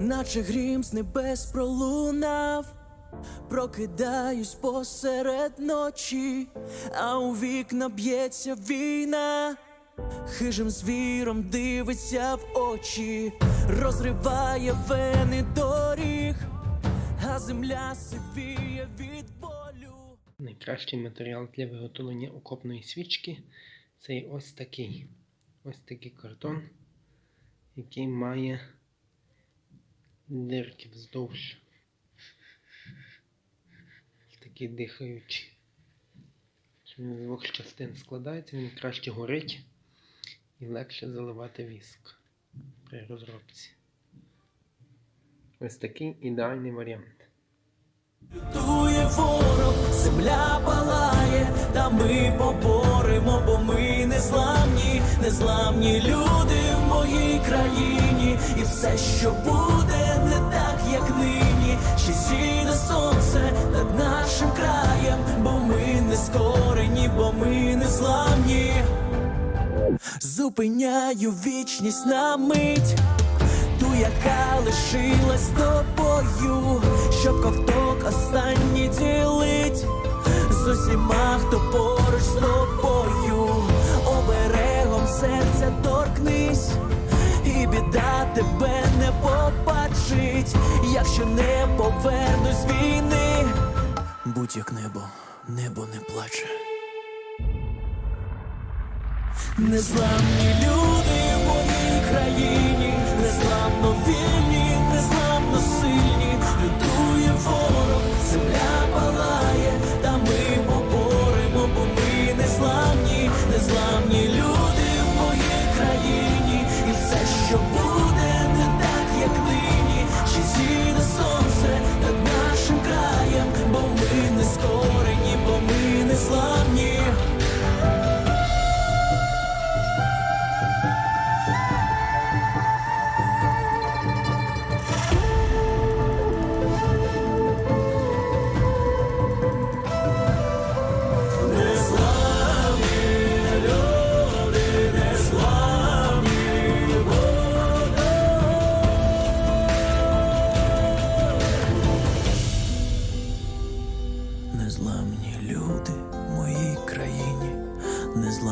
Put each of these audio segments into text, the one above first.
наче грім з небес пролунав. Прокидаюсь посеред ночі, а у вікна б'ється війна, хижим звіром дивиться в очі, розриває вени доріг, а земля сивіє від болю. Найкращий матеріал для виготовлення окопної свічки це ось такий. Ось такий картон, який має дирки вздовж. Такий дихаючий. Він з двох частин складається, він краще горить і легше заливати віск при розробці. Ось такий ідеальний варіант. Лютує ворог, земля палає, та ми поборемо, бо ми незламні, незламні люди в моїй країні, і все, що буде, як нині. Ще зійде сонце над нашим краєм, бо ми не скорені, бо ми незламні. Зупиняю вічність на мить ту, яка лишилась тобою, щоб ковток останній ділить з усіма, хто поруч з тобою, оберегом серця торкнись, і біда тебе не побачить, якщо не повернусь війни. Будь як небо, небо не плаче. Незламні люди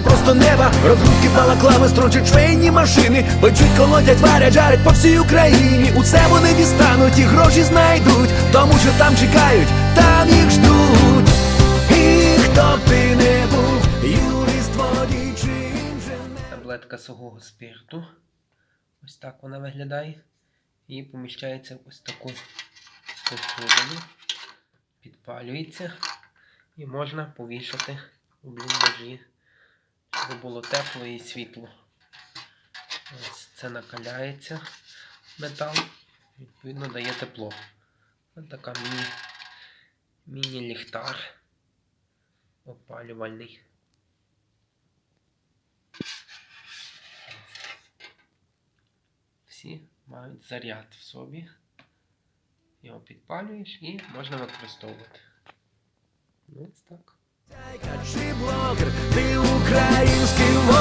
просто неба. Розгрузки балаклави строчать швейні машини. Печуть, колодять, варять, жарять по всій Україні. Усе вони дістануть і гроші знайдуть, тому що там чекають, там їх ждуть. І хто б ти не був, юрист водій чи інженер. таблетка сухого спирту. Ось так вона виглядає. І поміщається в ось таку посудину. Підпалюється. І можна повішати у бліндажі, щоб було тепло і світло. Ось це накаляється метал, відповідно дає тепло. Ось така міні, міні-ліхтар опалювальний. всі мають заряд в собі. Його підпалюєш і можна використовувати. Ну, ось так. Чи ти український воїн.